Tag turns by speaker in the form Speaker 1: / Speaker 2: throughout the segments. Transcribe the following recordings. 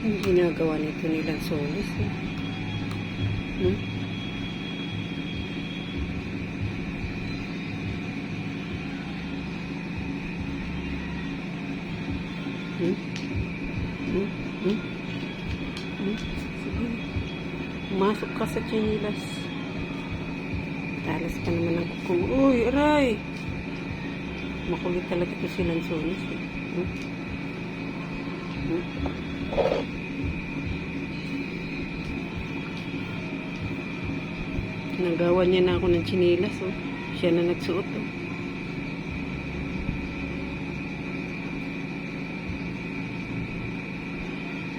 Speaker 1: Ang ginagawa nito nilang solis eh. Hmm? Hmm? Hmm? Hmm? Hmm? Masok ka sa chinilas. Talas pa naman ang kuko. Uy, aray! Makulit talaga ito silang solis. Hmm? Nagawa niya na ako ng chinilas, oh. Siya na nagsuot, oh.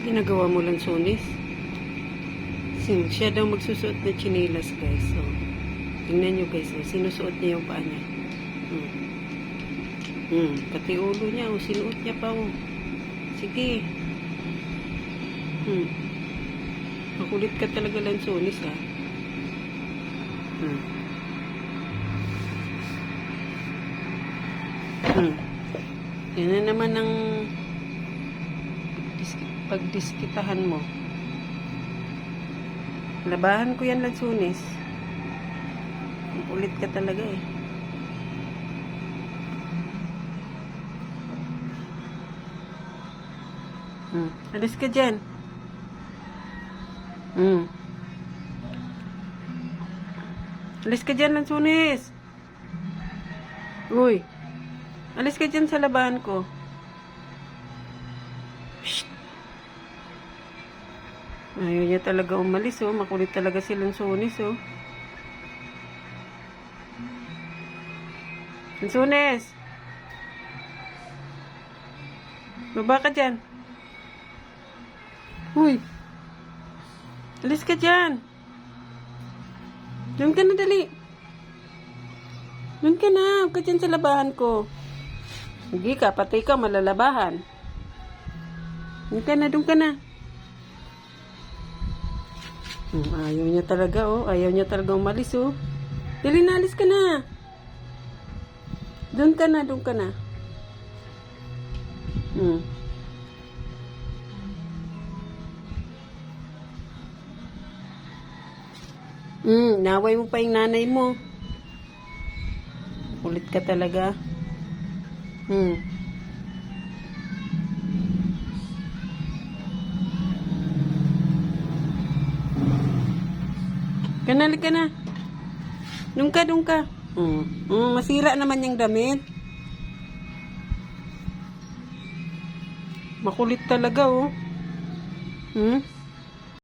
Speaker 1: Ginagawa mo lang sunis. Sin, siya daw magsusuot ng chinilas, guys. So, tingnan nyo, guys. Oh. Sinusuot niya yung paa niya. Hmm. Hmm. Pati ulo niya, oh. Sinuot niya pa, oh. Sige. Hmm. Makulit ka talaga lang sunis, ah. Hmm. Hmm. Yan na naman ang dis- pagdiskitahan mo. Labahan ko yan, Lansunis. Ang kulit ka talaga eh. Hmm. Alis ka dyan. Hmm. Alis ka dyan, Lansunis. Uy. Alis ka dyan sa labahan ko. Shh. Ayaw niya talaga umalis, oh. Makulit talaga si Lansunis, oh. Lansunis! Baba ka dyan. Uy. Alis ka dyan. Doon ka na dali. Doon ka na. Huwag ka dyan sa labahan ko. Hindi ka. Patay ka. Malalabahan. Doon ka na. Doon ka na. Hmm, ayaw niya talaga, oh. Ayaw niya talaga umalis, oh. Dali na. Alis ka na. Doon ka na. Doon ka na. Hmm. Hmm, naway mo pa yung nanay mo. Kulit ka talaga. Hmm. Kanali ka na. Doon ka, doon ka. Hmm. Hmm, masira naman yung damit. Makulit talaga, oh. Hmm?